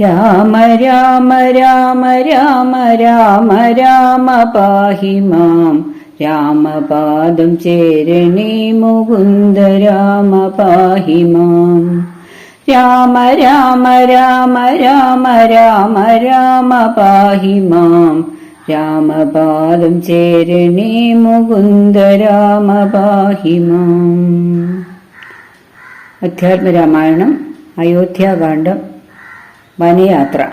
രാമ രാമ രാമ രാമ രാമ രാമ പാഹി മാം. രാമപാദം ചേരണേ മുകുന്ദ രാമ പാഹി മാം. രാമ രാമ രാമ രാമ രാമ രാമ പാഹി മാം. രാമപാദം ചേരണേ മുകുന്ദ രാമ പാഹി മാം. അധ്യാത്മരാമായണം അയോധ്യാകാന്ഡം. വനയാത്ര.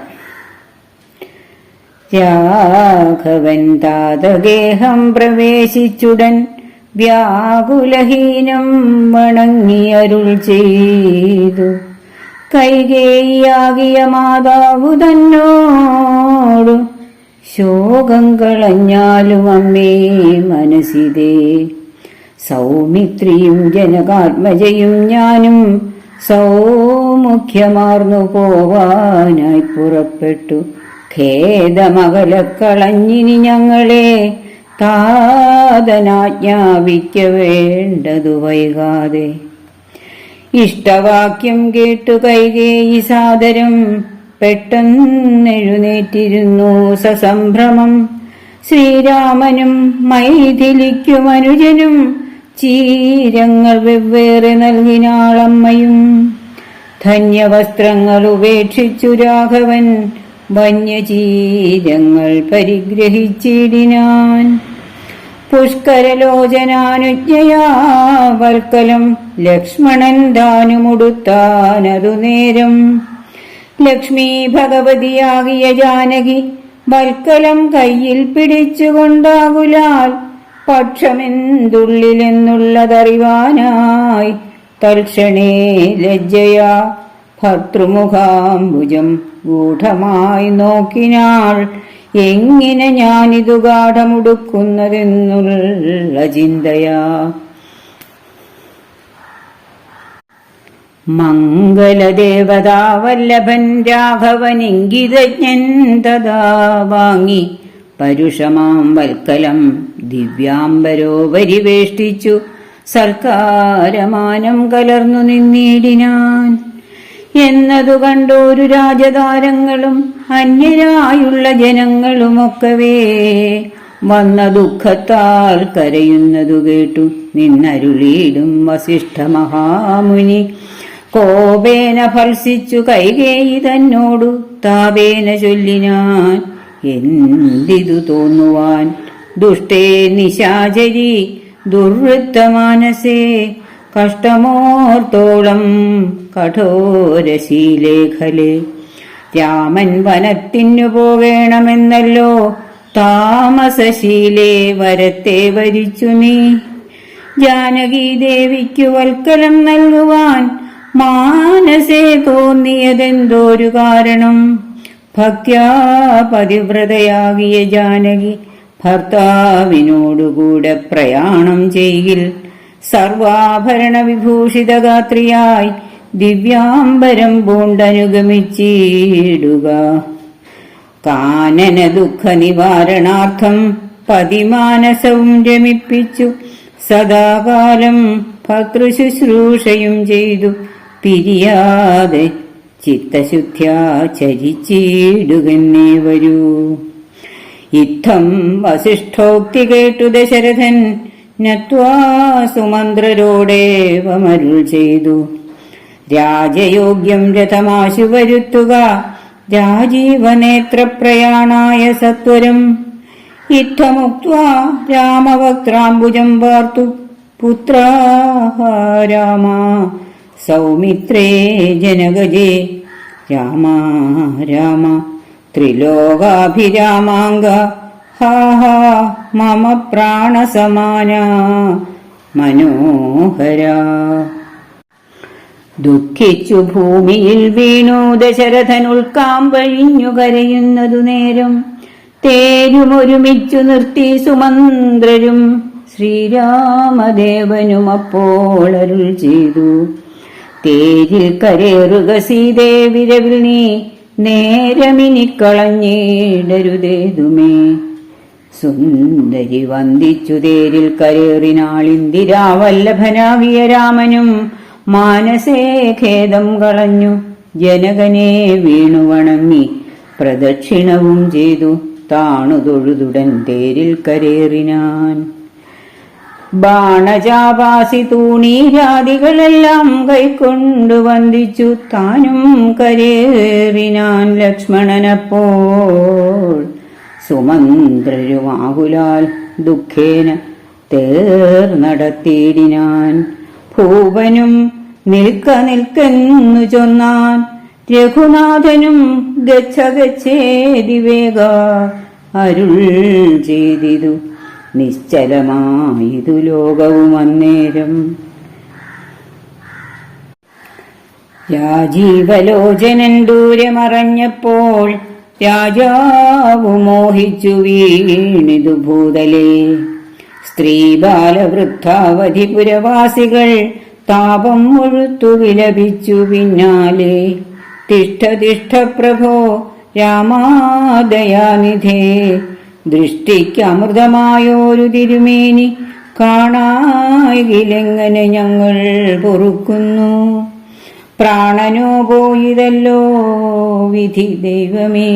രാഘവൻ താതഗേഹം പ്രവേശിച്ചുടൻ വ്യാകുലഹീനം വണങ്ങിയരുൾ ചെയ്തു. കൈകേയാകിയ മാതാവു തന്നോടു ശോകം കളഞ്ഞാലും അമ്മേ മനസ്സിതേ. സൗമിത്രിയും ജനകാത്മജയും ഞാനും സൗമുഖ്യമാർന്നു പോവാനായി പുറപ്പെട്ടു. ഖേദമകലക്കളഞ്ഞിനി ഞങ്ങളെ താതനാജ്ഞാപിക്ക വേണ്ടതു വൈകാതെ. ഇഷ്ടവാക്യം കേട്ടു കൈകേയി സാദരം പെട്ടെന്നെഴുന്നേറ്റിരുന്നു. സസംഭ്രമം ശ്രീരാമനും മൈഥിലിക്കും അനുജനും ചീരങ്ങൾ വെവ്വേറെ നൽകിനാളമ്മയും. ധന്യവസ്ത്രങ്ങൾ ഉപേക്ഷിച്ചു രാഘവൻ. വന്യചീരങ്ങൾ പരിഗ്രഹിച്ചിടിനാൻ. പുഷ്കരലോചനാനുജ്ഞയാ വൽക്കലം ലക്ഷ്മണൻ ദാനുമുടുത്താനതു നേരം. ലക്ഷ്മി ഭഗവതിയാകിയ ജാനകി വൽക്കലം കയ്യിൽ പിടിച്ചുകൊണ്ടാകുലാൽ പക്ഷമെന്തുള്ളിലെന്നുള്ളതറിവാനായി തൽക്ഷണേ ലജ്ജയാ ഭർത്തൃമുഖാംബുജം ഗൂഢമായി നോക്കിനാൾ എങ്ങനെ ഞാനിതു ഗാഠമുടുക്കുന്നതെന്നുള്ള ചിന്തയാ. മംഗലദേവതാവല്ലഭൻ വല്ലഭൻ രാഘവനിങ്കിതജ്ഞൻ തഥാ വാങ്ങി പരുഷമാം വൽക്കലം ദിവ്യാംബരോ പരിവേഷ്ടിച്ചു സർക്കാരമാനം കലർന്നു നിന്നിടിനാൻ. എന്നതു കണ്ടോരു രാജതാരങ്ങളും അന്യരായുള്ള ജനങ്ങളുമൊക്കവേ. വന്ന ദുഃഖത്താൽ കരയുന്നതു കേട്ടു. നിന്നരുളീടും വസിഷ്ഠ മഹാമുനി. കോപേന ഫൽസിച്ചു കൈകേയി തന്നോടു താപേന ചൊല്ലിനാൻ. എന്തിതു തോന്നുവാൻ ദുഷ്ടേ നിശാചരി ദുർവൃത്തമാനസേ കഷ്ടമോർത്തോളം കഠോരശീലേഖലെ. രാമൻ വനത്തിനു പോകേണമെന്നല്ലോ താമസശീലേ വരത്തെ വരിച്ചു നീ. ജാനകി ദേവിക്കു വൽക്കലം നൽകുവാൻ മാനസേ തോന്നിയതെന്തോരു കാരണം? ഭക്യാ പതിവ്രതയാകിയ ജാനകി ഭർത്താവിനോടുകൂടെ പ്രയാണം ചെയ്യിൽ. സർവാഭരണ വിഭൂഷിതഗാത്രിയായി ദിവ്യാംബരം പൂണ്ടനുഗമിച്ചിടുക. കാനന ദുഃഖ നിവാരണാർത്ഥം പതിമാനസവും രമിപ്പിച്ചു. സദാകാലം ഭർത്തൃശുശ്രൂഷയും ചെയ്തു. പിരിയാതെ ചിത്തശുദ്ധ്യാ ചരിച്ചിടുകന്നേ വരൂ. ഇത്തം വസിഷ്ഠോക്തി കേട്ടു ദശരഥൻ നത്വാ സുമന്ത്രരോടേവമരുൾ ചെയ്തു. രാജയോഗ്യം രഥമാശു വരുത്തുക രാജീവനേത്രപ്രയാണായ സത്വരം. ഇത്തമുക്വാ രാമവക്ത്രാംബുജം വാർത്തു പുത്രാ രാമ. സൗമിത്രേ ജനഗജേ രാമ രാമ ത്രിലോകാഭിരാമാങ്ക മമ പ്രാണസമാന. മനോഹര. ദുഃഖിച്ചു ഭൂമിയിൽ വീണു ദശരഥൻ ഉൾക്കാമ്പഴിഞ്ഞു കരയുന്നതു നേരം. തേരുമൊരുമിച്ചു നിർത്തി സുമന്ത്രരും ശ്രീരാമദേവനും അപ്പോൾ അരുൾ ചെയ്തു. തേരിൽ കരേറുക സീതേ വിരവിൽ നീ നേരമിനി കളഞ്ഞിടരുതേതുമേ. സുന്ദരി വന്ദിച്ചു തേരിൽ കരേറിനാളിന്ദിരാവല്ലഭനാകിയ രാമനും മാനസേ ഖേദം കളഞ്ഞു. ജനകനെ വീണു വണങ്ങി പ്രദക്ഷിണവും ചെയ്തു താണു തൊഴുതുടൻ തേരിൽ കരേറിനാൻ. ബാണചാപാസി തൂണീരാദികളെല്ലാം കൈക്കൊണ്ടു വന്ദിച്ചു. താനും കരേറിനാൻ ലക്ഷ്മണനപ്പോൾ. സുമന്ത്രരുമാകുലാൽ ദുഃഖേന തേർനടത്തിയിടിനാൻ ഭൂപനും നിൽക്ക നിൽക്കെന്നു ചൊന്നാൻ. രഘുനാഥനും ഗച്ഛ ഗച്ഛേതി വേഗ അരുൾ ചെയ്തിതു. നിശ്ചലമായിതു ലോകവും അന്നേരം രാജീവലോചനൻ ദൂരെ മറഞ്ഞപ്പോൾ രാജാവു മോഹിച്ചു വീണിതു ഭൂതലേ. സ്ത്രീ ബാലവൃദ്ധാവധി പുരവാസികൾ താപം മുഴുത്തു വിലപിച്ചു പിന്നാലെ. തിഷ്ഠ തിഷ്ഠ പ്രഭോ രാമാദയാനിധേ. ദൃഷ്ടിക്ക് അമൃതമായോരു തിരുമേനി കാണായിലെങ്ങനെ ഞങ്ങൾ പൊറുക്കുന്നു? പ്രാണനോ പോയിതല്ലോ വിധി ദൈവമേ.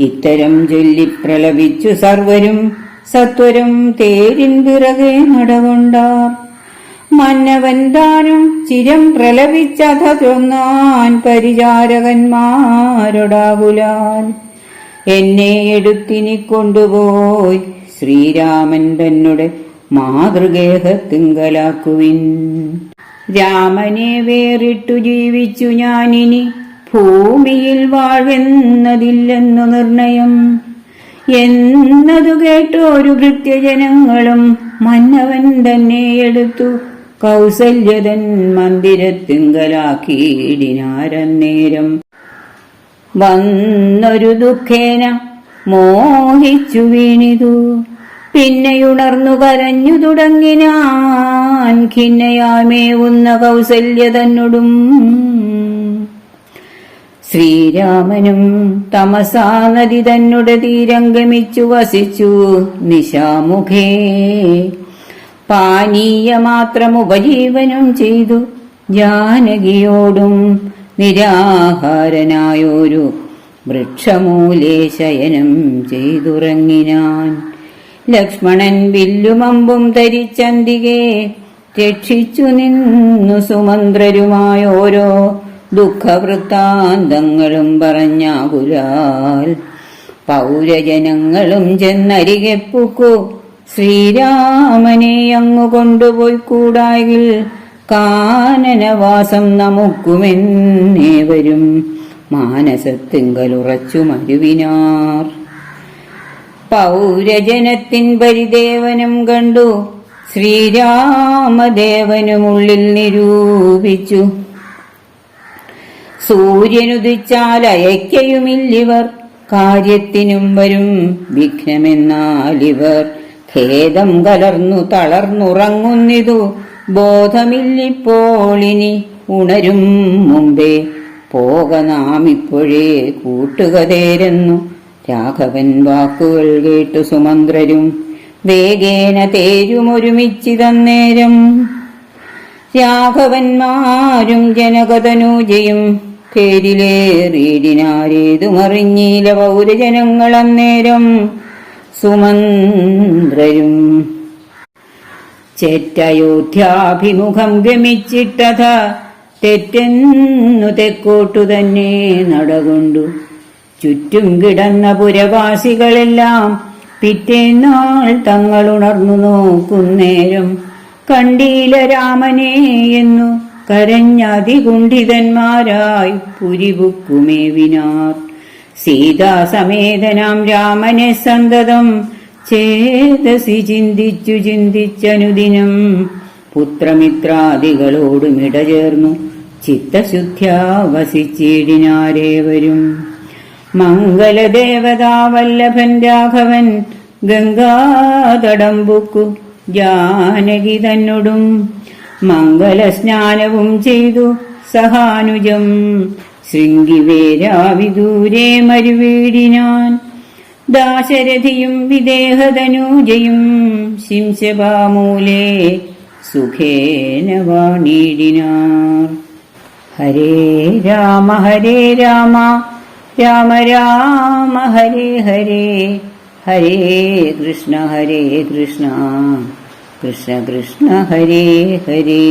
ഇത്തരം ചൊല്ലി പ്രലപിച്ചു സർവരും സത്വരും തേരിൻ പിറകെ നടകൊണ്ടാർ. മന്നവൻ താനും ചിരം പ്രലപിച്ചതൊന്നാൻ പരിചാരകന്മാരൊടാകുലാൻ. എന്നെ എടുത്തിനി കൊണ്ടുപോയി ശ്രീരാമൻ തന്നെ മാതൃഗേഹത്തിങ്കലാക്കുവിൻ രാമനെ വേറിട്ടു ജീവിച്ചു ഞാനിനി ഭൂമിയിൽ വാഴുന്നതില്ലെന്നു നിർണയം. എന്നതു കേട്ടോരു ഭൃത്യജനങ്ങളും മന്നവൻ തന്നെ എടുത്തു കൗസല്യതൻ മന്ദിരത്തിങ്കലാക്കിയിടിനാരന്നേരം. വന്നൊരു ദുഃഖേന മോഹിച്ചു വീണിതു. പിന്നെയുണർന്നു കരഞ്ഞു തുടങ്ങിനാൻ ഖിന്നയാമേവുന്ന കൗസല്യ തന്നോടും. ശ്രീരാമനും തമസാ നദി തന്നുടെ തീരംഗമിച്ചു വസിച്ചു നിശാമുഖേ. പാനീയമാത്രം ഉപജീവനം ചെയ്തു ജാനകിയോടും നിരാഹാരനായൊരു വൃക്ഷമൂലേ ശയനം ചെയ്തുറങ്ങിനാൻ. ലക്ഷ്മണൻ വില്ലുമമ്പും ധരിച്ചന്തികെ രക്ഷിച്ചു നിന്നു സുമന്ത്രരുമായോരോ ദുഃഖവൃത്താന്തങ്ങളും പറഞ്ഞാകുലാൽ. പൗരജനങ്ങളും ചെന്നരികെ പൂക്കു ശ്രീരാമനെ അങ്ങു കൊണ്ടുപോയി കൂടായിൽ കാനനവാസം നമുക്കുമെന്നേവരും മാനസത്തിങ്കലുറച്ചു മരുവിനാർ പൗരജനത്തിൻ പരിദേവനം കണ്ടു. ശ്രീരാമദേവനുമുള്ളിൽ നിരൂപിച്ചു. സൂര്യനുദിച്ചാൽ അയക്കയുമില്ലിവർ കാര്യത്തിനും വരും വിഘ്നമെന്നാലിവർ. ഖേദം കലർന്നു തളർന്നുറങ്ങുന്നിതു. ബോധമില്ലിപ്പോളിനി ഉണരും മുമ്പേ. പോക നാം ഇപ്പോഴേ കൂട്ടുകതേരെന്നു രാഘവൻ വാക്കുകൾ കേട്ടു സുമന്ത്രരും. വേഗേന തേരുമൊരുമിച്ചിതന്നേരം. രാഘവന്മാരും ജനകതനൂജയും പേരിലേറിയിടിനാരേതുമറിഞ്ഞീല പൗരജനങ്ങളന്നേരം. സുമന്ത്രരും ചേറ്റയോധ്യാഭിമുഖം ഗമിച്ചിട്ടഥ തെറ്റെന്നു തെക്കോട്ടു തന്നെ നടകൊണ്ടു. ചുറ്റും കിടന്ന പുരവാസികളെല്ലാം പിറ്റേന്നാൾ തങ്ങളുണർന്നു നോക്കുന്നേരം കണ്ടീല രാമനെ എന്നു കരഞ്ഞതികുണ്ഠിതന്മാരായി പുരിപുക്കുമേവിനാർ. സീതാസമേതനാം രാമനെ സന്തതം ചേതസി ചിന്തിച്ചു ചിന്തിച്ചനുദിനം പുത്രമിത്രാദികളോടും ചേർന്നു ചിത്തശുദ്ധ്യാ വസിച്ചിടിനാരേവരും മംഗലദേവതാവല്ലഭൻ രാഘവൻ ഗംഗാതടമ്പുക്കു ജാനകി തന്നോടും. മംഗലസ്നാനവും ചെയ്തു സഹാനുജം. ശൃംഗിവേരാവിദൂരെ മരുവീടിനാൻ ദാശരഥിയും വിദേഹധനൂജയും ശിംശപാമൂലേ സുഖേന വാണീടിനാർ. ഹരേ രാമ ഹരേ രാമ രാമ രാമ ഹരേ ഹരേ ഹരേ കൃഷ്ണ ഹരേ കൃഷ്ണ കൃഷ്ണ കൃഷ്ണ ഹരേ ഹരേ.